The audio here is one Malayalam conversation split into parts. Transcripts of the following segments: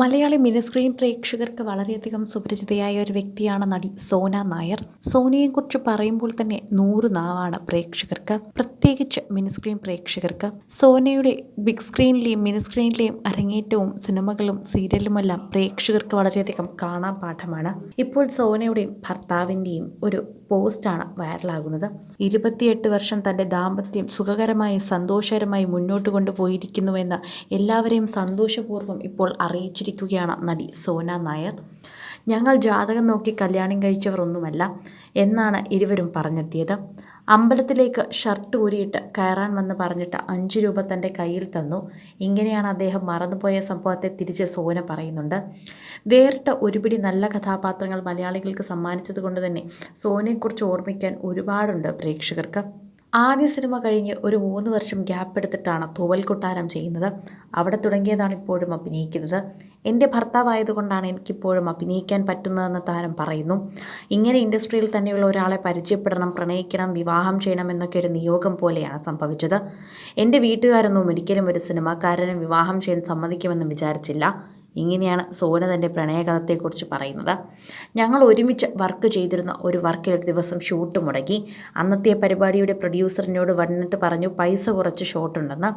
മലയാളി മിനിസ്ക്രീൻ പ്രേക്ഷകർക്ക് വളരെയധികം സുപരിചിതയായ ഒരു വ്യക്തിയാണ് നടി സോന നായർ. സോനയെക്കുറിച്ച് പറയുമ്പോൾ തന്നെ നൂറ് നാവാണ് പ്രേക്ഷകർക്ക് പ്രത്യേകിച്ച് മിനിസ്ക്രീൻ പ്രേക്ഷകർക്ക്. സോനയുടെ ബിഗ് സ്ക്രീനിലെയും മിനിസ്ക്രീനിലെയും അരങ്ങേറ്റവും സിനിമകളും സീരിയലുമെല്ലാം പ്രേക്ഷകർക്ക് വളരെയധികം കാണാൻ പാഠമാണ്. ഇപ്പോൾ സോനയുടെയും ഭർത്താവിന്റെയും ഒരു പോസ്റ്റാണ് വൈറലാകുന്നത്. ഇരുപത്തിയെട്ട് വർഷം തന്റെ ദാമ്പത്യം സുഖകരമായി സന്തോഷകരമായി മുന്നോട്ട് കൊണ്ടുപോയിരിക്കുന്നുവെന്ന് എല്ലാവരെയും സന്തോഷപൂർവം ഇപ്പോൾ അറിയിച്ചിരിക്കുകയാണ് നടി സോന നായർ. ഞങ്ങൾ ജാതകം നോക്കി കല്യാണം കഴിച്ചവർ ഒന്നുമല്ല എന്നാണ് ഇരുവരും പറഞ്ഞെത്തിയത്. അമ്പലത്തിലേക്ക് ഷർട്ട് ഊരിയിട്ട് കയറാൻ വന്ന് പറഞ്ഞിട്ട് അഞ്ച് രൂപ തന്റെ കയ്യിൽ തന്നു. ഇങ്ങനെയാണ് അദ്ദേഹം മറന്നുപോയ സംഭവത്തെ തിരിച്ച് സോന പറയുന്നുണ്ട്. വേറിട്ട ഒരുപിടി നല്ല കഥാപാത്രങ്ങൾ മലയാളികൾക്ക് സമ്മാനിച്ചത് കൊണ്ട് തന്നെ സോനയെക്കുറിച്ച് ഓർമ്മിക്കാൻ ഒരുപാടുണ്ട് പ്രേക്ഷകർക്ക്. ആദ്യ സിനിമ കഴിഞ്ഞ് ഒരു മൂന്ന് വർഷം ഗ്യാപ്പ് എടുത്തിട്ടാണ് തൂവൽ കൊട്ടാരം ചെയ്യുന്നത്. അവിടെ തുടങ്ങിയതാണ് ഇപ്പോഴും അഭിനയിക്കുന്നത്. എന്റെ ഭർത്താവായതുകൊണ്ടാണ് എനിക്കിപ്പോഴും അഭിനയിക്കാൻ പറ്റുന്നതെന്ന് താരം പറയുന്നു. ഇങ്ങനെ ഇൻഡസ്ട്രിയിൽ തന്നെയുള്ള ഒരാളെ പരിചയപ്പെടണം പ്രണയിക്കണം വിവാഹം ചെയ്യണം എന്നൊക്കെ ഒരു നിയോഗം പോലെയാണ് സംഭവിച്ചത്. എന്റെ വീട്ടുകാരൊന്നും ഒരിക്കലും ഒരു സിനിമാക്കാരനും വിവാഹം ചെയ്യാൻ സമ്മതിക്കുമെന്ന് വിചാരിച്ചില്ല. ഇങ്ങനെയാണ് സോന തന്റെ പ്രണയകഥത്തെക്കുറിച്ച് പറയുന്നത്. ഞങ്ങൾ ഒരുമിച്ച് വർക്ക് ചെയ്തിരുന്ന ഒരു വർക്കിൽ ഒരു ദിവസം ഷൂട്ട് മുടങ്ങി അന്നത്തെ പരിപാടിയുടെ പ്രൊഡ്യൂസറിനോട് വന്നിട്ട് പറഞ്ഞു പൈസ കുറച്ച് ഷോട്ടുണ്ടെന്ന്.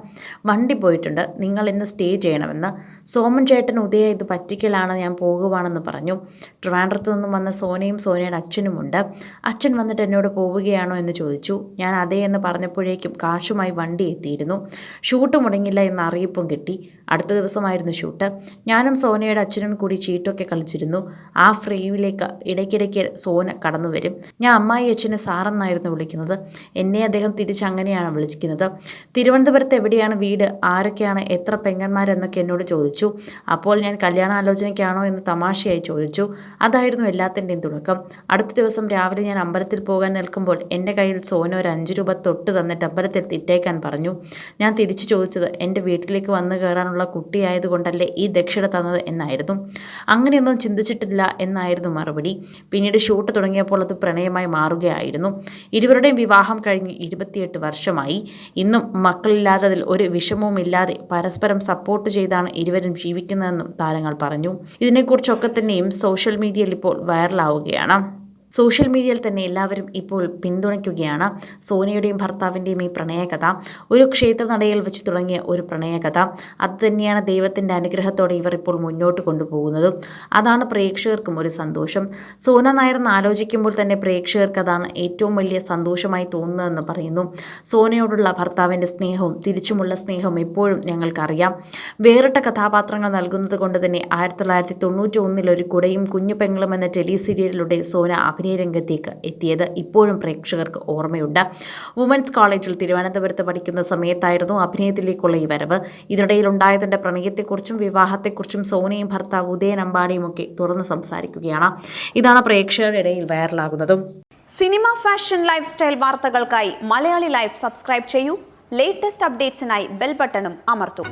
വണ്ടി പോയിട്ടുണ്ട്. നിങ്ങൾ ഇന്ന് സ്റ്റേ ചെയ്യണമെന്ന്. സോമൻ ചേട്ടൻ ഉദയ ഇത് പറ്റിക്കലാണ് ഞാൻ പോകുവാണെന്ന് പറഞ്ഞു. ട്രിവാൻഡ്രത്ത് നിന്നും വന്ന സോനയും സോനയുടെ അച്ഛനുമുണ്ട്. അച്ഛൻ വന്നിട്ട് എന്നോട് പോവുകയാണോ എന്ന് ചോദിച്ചു. ഞാൻ അതേ എന്ന് പറഞ്ഞപ്പോഴേക്കും കാശുമായി വണ്ടി എത്തിയിരുന്നു. ഷൂട്ട് മുടങ്ങില്ല എന്ന അറിയിപ്പും കിട്ടി. അടുത്ത ദിവസമായിരുന്നു ഷൂട്ട്. ഞാനും സോനയുടെ അച്ഛനും കൂടി ചീട്ടൊക്കെ കളിച്ചിരുന്നു. ആ ഫ്രെയിമിലേക്ക് ഇടയ്ക്കിടയ്ക്ക് സോന കടന്നു വരും. ഞാൻ അമ്മായി അച്ഛനെ സാറെന്നായിരുന്നു വിളിക്കുന്നത്. എന്നെ അദ്ദേഹം തിരിച്ചങ്ങനെയാണ് വിളിക്കുന്നത്. തിരുവനന്തപുരത്ത് എവിടെയാണ് വീട്? ആരൊക്കെയാണ്? എത്ര പെങ്ങന്മാരെന്നൊക്കെ എന്നോട് ചോദിച്ചു. അപ്പോൾ ഞാൻ കല്യാണാലോചനയ്ക്കാണോ എന്ന് തമാശയായി ചോദിച്ചു. അതായിരുന്നു എല്ലാത്തിന്റെയും തുടക്കം. അടുത്ത ദിവസം രാവിലെ ഞാൻ അമ്പലത്തിൽ പോകാൻ നിൽക്കുമ്പോൾ എന്റെ കയ്യിൽ സോന ഒരു അഞ്ച് രൂപ തൊട്ട് തന്നിട്ട് അമ്പലത്തിൽ തിറ്റേക്കാൻ പറഞ്ഞു. ഞാൻ തിരിച്ചു ചോദിച്ചത് എന്റെ വീട്ടിലേക്ക് വന്നു കയറാനുള്ള കുട്ടിയായതുകൊണ്ടല്ലേ ഈ ദക്ഷിണ തന്നത് എന്നായിരുന്നു. അങ്ങനെയൊന്നും ചിന്തിച്ചിട്ടില്ല എന്നായിരുന്നു മറുപടി. പിന്നീട് ഷൂട്ട് തുടങ്ങിയപ്പോൾ അത് പ്രണയമായി മാറുകയായിരുന്നു. ഇരുവരുടെയും വിവാഹം കഴിഞ്ഞ് ഇരുപത്തിയെട്ട് വർഷമായി. ഇന്നും മക്കളില്ലാത്തതിൽ ഒരു വിഷമവുമില്ലാതെ പരസ്പരം സപ്പോർട്ട് ചെയ്താണ് ഇരുവരും ജീവിക്കുന്നതെന്നും താരങ്ങൾ പറഞ്ഞു. ഇതിനെക്കുറിച്ചൊക്കെ തന്നെയും സോഷ്യൽ മീഡിയയിൽ ഇപ്പോൾ വൈറലാവുകയാണ് സോഷ്യൽ മീഡിയയിൽ തന്നെ എല്ലാവരും ഇപ്പോൾ പിന്തുണയ്ക്കുകയാണ്. സോനിയുടെയും ഭർത്താവിന്റെയും ഈ പ്രണയകഥ. ഒരു ക്ഷേത്രനടയിൽ വെച്ച് തുടങ്ങിയ ഒരു പ്രണയകഥ. അത് തന്നെയാണ് ദൈവത്തിന്റെ അനുഗ്രഹത്തോടെ ഇവർ ഇപ്പോൾ മുന്നോട്ട് കൊണ്ടുപോകുന്നത്. അതാണ് പ്രേക്ഷകർക്കും ഒരു സന്തോഷം. സോന നായർ എന്ന് ആലോചിക്കുമ്പോൾ തന്നെ പ്രേക്ഷകർക്ക് അതാണ് ഏറ്റവും വലിയ സന്തോഷമായി തോന്നുന്നതെന്ന് പറയുന്നു. സോനയോടുള്ള ഭർത്താവിന്റെ സ്നേഹവും തിരിച്ചുമുള്ള സ്നേഹവും എപ്പോഴും ഞങ്ങൾക്കറിയാം. വേറിട്ട കഥാപാത്രങ്ങൾ നൽകുന്നത് കൊണ്ട് തന്നെ ആയിരത്തി തൊള്ളായിരത്തി തൊണ്ണൂറ്റി ഒന്നിൽ ഒരു കുടയും കുഞ്ഞു പെങ്ങളും എന്ന ടെലി സീരിയലിലൂടെ സോന അഭിനയ രംഗത്തേക്ക് എത്തിയത് ഇപ്പോഴും പ്രേക്ഷകർക്ക് ഓർമ്മയുണ്ട്. വുമൻസ് കോളേജിൽ തിരുവനന്തപുരത്ത് പഠിക്കുന്ന സമയത്തായിരുന്നു അഭിനയത്തിലേക്കുള്ള ഈ വരവ്. ഇതിനിടയിൽ ഉണ്ടായ തന്റെ പ്രണയത്തെക്കുറിച്ചും വിവാഹത്തെക്കുറിച്ചും സോനയും ഭർത്താവ് ഉദയൻ അമ്പാടിയും ഒക്കെ തുറന്ന് സംസാരിക്കുകയാണ്. ഇതാണ് പ്രേക്ഷകരുടെ ഇടയിൽ വൈറലാകുന്നതും. സിനിമ ഫാഷൻ ലൈഫ് സ്റ്റൈൽ വാർത്തകൾക്കായി മലയാളി ലൈഫ് സബ്സ്ക്രൈബ് ചെയ്യൂ. ലേറ്റസ്റ്റ് അപ്ഡേറ്റ്സിനായി ബെൽ ബട്ടണും അമർത്തൂ.